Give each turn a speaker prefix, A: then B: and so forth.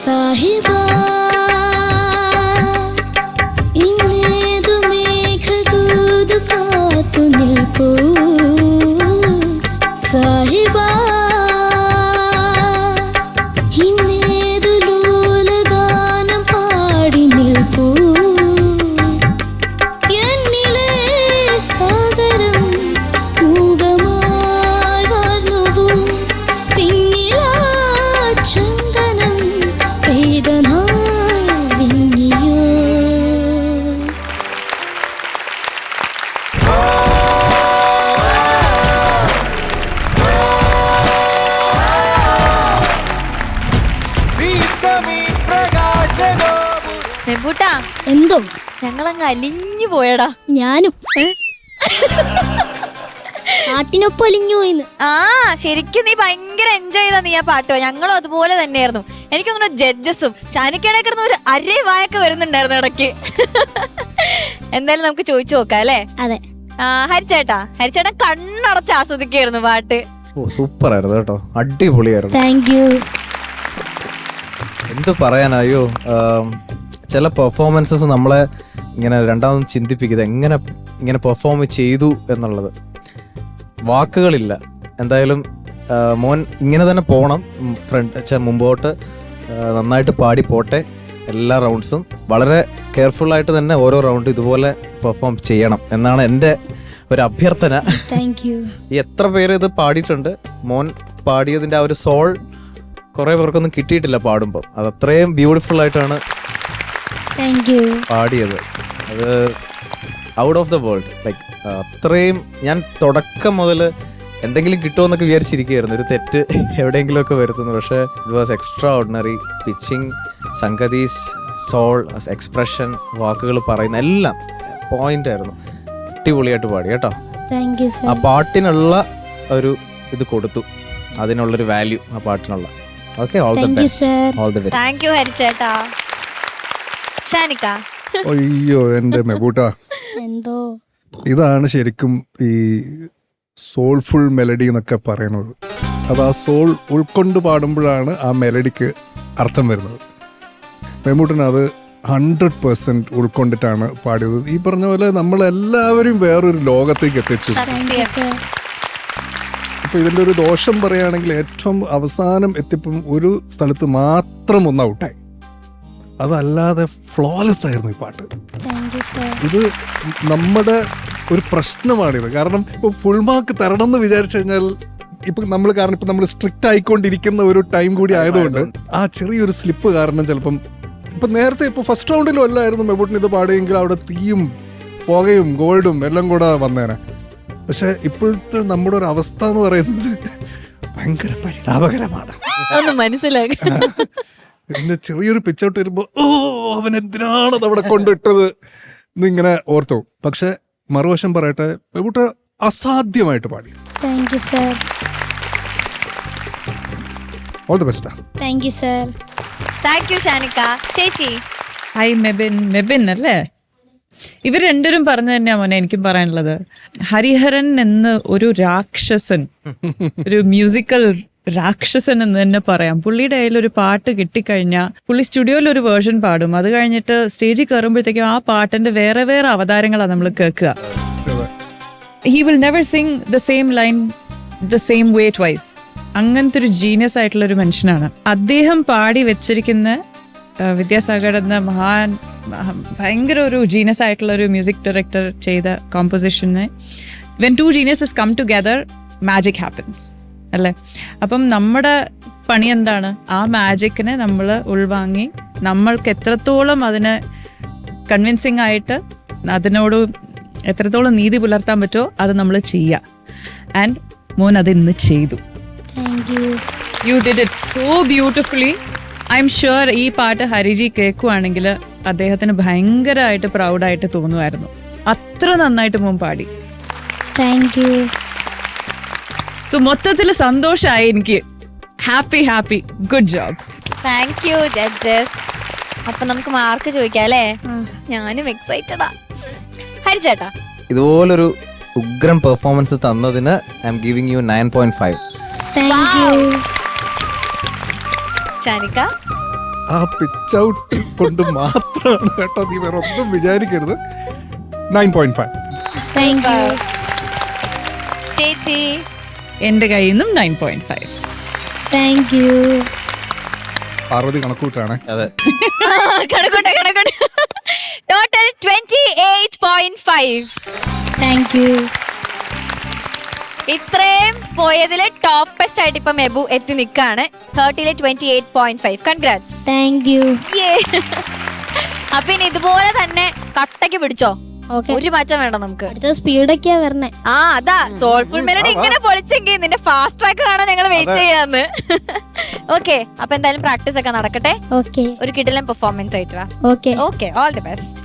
A: sahiba
B: നെബൂട്ടാ
C: എന്തോ?
B: ഞങ്ങളങ്ങ് അലിഞ്ഞു പോയടാ.
C: ഞാനും. പാട്ടിനൊപ്പം അലിഞ്ഞു പോയിന്ന്.
B: ആ ശരിക്കും നീ ഭയങ്കര എൻജോയ് ചെയ്താ നീ ആ പാട്ട്. ഞങ്ങളും അതുപോലെ തന്നെയായിരുന്നു. എനിക്ക് തോന്നുന്നു ജഡ്ജസും ചാനിക്കടെ കിടന്ന് ഒരു അരേ വായൊക്കെ വരുന്നുണ്ടായിരുന്നു ഇടയ്ക്ക്. എന്തായാലും നമുക്ക് ചോദിച്ചു നോക്കാം അല്ലേ?
C: അതെ.
B: ആ ഹരിച്ചേട്ടാ ഹരിച്ചേട്ടൻ കണ്ണടച്ച് ആസ്വദിക്കായിരുന്നു പാട്ട്.
D: ഓ സൂപ്പർ ആയിരുന്നു കേട്ടോ. അടിപൊളിയായിരുന്നു.
C: താങ്ക് യു
D: എന്ത് പറയാനായോ? ചില പെർഫോമൻസസ് നമ്മളെ ഇങ്ങനെ രണ്ടാമതും ചിന്തിപ്പിക്കുന്നത് എങ്ങനെ ഇങ്ങനെ പെർഫോം ചെയ്തു എന്നുള്ളത്. വാക്കുകളില്ല. എന്തായാലും മോൻ ഇങ്ങനെ തന്നെ പോകണം ഫ്രണ്ട് മുമ്പോട്ട് നന്നായിട്ട് പാടി പോട്ടെ. എല്ലാ റൗണ്ട്സും വളരെ കെയർഫുള്ളായിട്ട് തന്നെ ഓരോ റൗണ്ട് ഇതുപോലെ പെർഫോം ചെയ്യണം എന്നാണ് എന്റെ ഒരു അഭ്യർത്ഥന.
C: താങ്ക് യു
D: എത്ര പേര് ഇത് പാടിയിട്ടുണ്ട്? മോൻ പാടിയതിന്റെ ആ ഒരു സോൾ കുറേ പേർക്കൊന്നും കിട്ടിയിട്ടില്ല പാടുമ്പോൾ അത് അത്രയും ബ്യൂട്ടിഫുൾ ആയിട്ടാണ് പാടിയത്. അത് out of the world like അത്രയും ഞാൻ തുടക്കം മുതൽ എന്തെങ്കിലും കിട്ടുമെന്നൊക്കെ വിചാരിച്ചിരിക്കുകയായിരുന്നു. ഒരു തെറ്റ് എവിടെയെങ്കിലുമൊക്കെ വരുത്തുന്നു. പക്ഷേ it was extra ordinary pitching സംഗതീസ് soul expression വാക്കുകൾ പറയുന്ന എല്ലാം പോയിന്റ് ആയിരുന്നു. അടിപൊളിയായിട്ട് പാടി കേട്ടോ. ആ പാട്ടിനുള്ള ഒരു ഇത് കൊടുത്തു. അതിനുള്ളൊരു വാല്യൂ ആ പാട്ടിനുള്ള. Okay all the best all the best
B: thank you ഹരിച്ചേട്ടാ. ഷാനിക്ക.
E: അയ്യോ എന്റെ മെബൂട്ട.
C: എന്തോ?
E: ഇതാണ് ശരിക്കും ഈ സോൾഫുൾ മെലഡി എന്നൊക്കെ പറയുന്നത്. അത് ആ സോൾ ഉൾക്കൊണ്ട് പാടുമ്പോഴാണ് ആ മെലഡിക്ക് അർത്ഥം വരുന്നത്. മെമ്മൂട്ടൻ അത് ഹൺഡ്രഡ് പെർസെന്റ് ഉൾക്കൊണ്ടിട്ടാണ് പാടിയത്. ഈ പറഞ്ഞ പോലെ നമ്മളെല്ലാവരും വേറൊരു ലോകത്തേക്ക് എത്തിച്ചു. അപ്പോൾ ഇതിന്റെ ഒരു ദോഷം പറയുകയാണെങ്കിൽ ഏറ്റവും അവസാനം എത്തിപ്പം ഒരു സ്ഥലത്ത് മാത്രം ഒന്ന് ഔട്ടായി അതല്ലാതെ ഫ്ലോലെസ് ആയിരുന്നു ഈ പാട്ട്. ഇത് നമ്മുടെ ഒരു പ്രശ്നമാണിത് കാരണം ഇപ്പോൾ ഫുൾ മാർക്ക് തരണം എന്ന് വിചാരിച്ചു കഴിഞ്ഞാൽ ഇപ്പൊ നമ്മൾ കാരണം ഇപ്പൊ നമ്മൾ സ്ട്രിക്റ്റ് ആയിക്കൊണ്ടിരിക്കുന്ന ഒരു ടൈം കൂടി ആയതുകൊണ്ട് ആ ചെറിയൊരു സ്ലിപ്പ് കാരണം ചിലപ്പം ഇപ്പൊ നേരത്തെ ഇപ്പൊ ഫസ്റ്റ് റൗണ്ടിലും അല്ലായിരുന്നു മെബൂട്ടിന് ഇത് പാടിയെങ്കിൽ അവിടെ തീയും പുകയും ഗോൾഡും എല്ലാം കൂടെ വന്നേനെ. പക്ഷെ ഇപ്പോഴത്തെ നമ്മുടെ ഒരു അവസ്ഥ എന്ന് പറയുന്നത് ഭയങ്കര പരിതാപകരമാണ്.
B: മനസ്സിലാക്കി
E: പിന്നെ ചെറിയൊരു പിച്ചോട്ട് വരുമ്പോൾ ഓ അവൻ എന്തിനാണ് അത് അവിടെ കൊണ്ടിട്ടത് എന്നിങ്ങനെ ഓർത്തു. പക്ഷെ മറുവശം പറയട്ടെ പെൺകുട്ട അസാധ്യമായിട്ട് പാടി.
C: Thank you sir
E: all the best
C: thank you sir
B: thank you Shanika ചേച്ചി
F: ഹൈ മെബിൻ മെബിൻ അല്ലേ? ഇവർ രണ്ടുപേരും പറഞ്ഞു തന്നെയാ മോനെ എനിക്കും പറയാനുള്ളത്. ഹരിഹരൻ എന്ന് ഒരു രാക്ഷസൻ ഒരു മ്യൂസിക്കൽ രാക്ഷസൻ എന്ന് തന്നെ പറയാം. പുള്ളിയുടെ കയ്യിൽ ഒരു പാട്ട് കിട്ടിക്കഴിഞ്ഞാൽ പുള്ളി സ്റ്റുഡിയോയിൽ ഒരു വേർഷൻ പാടും. അത് കഴിഞ്ഞിട്ട് സ്റ്റേജിൽ കയറുമ്പോഴത്തേക്കും ആ പാട്ടിന്റെ വേറെ വേറെ അവതാരങ്ങളാണ് നമ്മൾ കേൾക്കുക. He will never sing the same line the same way twice അങ്ങനത്തെ ഒരു ജീനിയസ് ആയിട്ടുള്ള ഒരു മനുഷ്യനാണ്. അദ്ദേഹം പാടി വെച്ചിരിക്കുന്ന വിദ്യാസാഗർ എന്ന മഹാൻ ഭയങ്കര ഒരു ജീനിയസ് ആയിട്ടുള്ള ഒരു മ്യൂസിക് ഡയറക്ടർ ചെയ്ത കോമ്പോസിഷന് when two geniuses come together magic happens അല്ലേ? അപ്പം നമ്മുടെ പണി എന്താണ്? ആ മാജിക്കിനെ നമ്മൾ ഉൾവാങ്ങി നമ്മൾക്ക് എത്രത്തോളം അതിനെ കൺവിൻസിങ് ആയിട്ട് അതിനോട് എത്രത്തോളം നീതി പുലർത്താൻ പറ്റുമോ അത് നമ്മൾ ചെയ്യുക ആൻഡ് മോൻ അത് ഇന്ന് ചെയ്തു.
C: You
F: did it so beautifully I am sure ഈ പാട്ട് ഹരിജി കേൾക്കുവാണെങ്കിൽ അദ്ദേഹത്തിന് ഭയങ്കരമായിട്ട് പ്രൗഡായിട്ട് തോന്നുമായിരുന്നു. അത്ര നന്നായിട്ട് മോൻ പാടി.
C: താങ്ക് യു
F: സോ മൊത്തത്തിൽ സന്തോഷമായി എനിക്ക്. Happy happy good job
B: thank you judges അപ്പൊ നമുക്ക് മാർക്ക് ചോദിക്കാം അല്ലേ? ഞാനും എക്സൈറ്റഡാ ഹരിച്ചേട്ടാ
D: ഇതുപോലൊരു ഉഗ്രം പെർഫോമൻസ് തന്നതിന് I am giving you nine point five
C: thank you
B: Shanika?
E: ആ പിച്ച് ഔട്ട് കൊണ്ട് മാത്രമാണ് കേട്ടോ നീ വേറെ ഒന്നും വിചാരിക്കരുത്. നയൻ പോയിന്റ് ഫൈവ്
B: ചേച്ചി
F: എന്റെ കയ്യിൽ നിന്നും nine point five
C: thank you
E: Parvathy കണക്കൂട്ടാണ്.
D: അതെ.
B: കണക്കുണ്ട് കണക്കുണ്ട് total twenty eight point five
C: thank you
B: ഇത്രയും പോയതിലെ ടോപ്പസ്റ്റ് ആയിട്ട് ഇപ്പൊ മെബു എത്തി നിൽക്കാണ് തേർട്ടിയിലെ twenty eight point five congrats
C: thank you
B: അപ്പൊ ഇനി ഇതുപോലെ തന്നെ കട്ടയ്ക്ക് പിടിച്ചോ? ഒരു മാറ്റം വേണം നമുക്ക്.
C: അടുത്ത സ്പീഡൊക്കെയാ വരണേ.
B: ആ അതാ സോൾഫുൾ മെലഡി ഇങ്ങനെ പൊളിച്ചെങ്കിൽ നിന്റെ ഫാസ്റ്റ് ട്രാക്ക് കാണാൻ ഞങ്ങൾ വെയിറ്റ് ചെയ്യാന്ന്. ഓക്കെ അപ്പൊ എന്തായാലും പ്രാക്ടീസ് ഒക്കെ നടക്കട്ടെ.
C: ഓക്കെ.
B: ഒരു കിടിലൻ പെർഫോമൻസ് ആയിട്ട് വാ.
C: Okay.
B: Okay all the best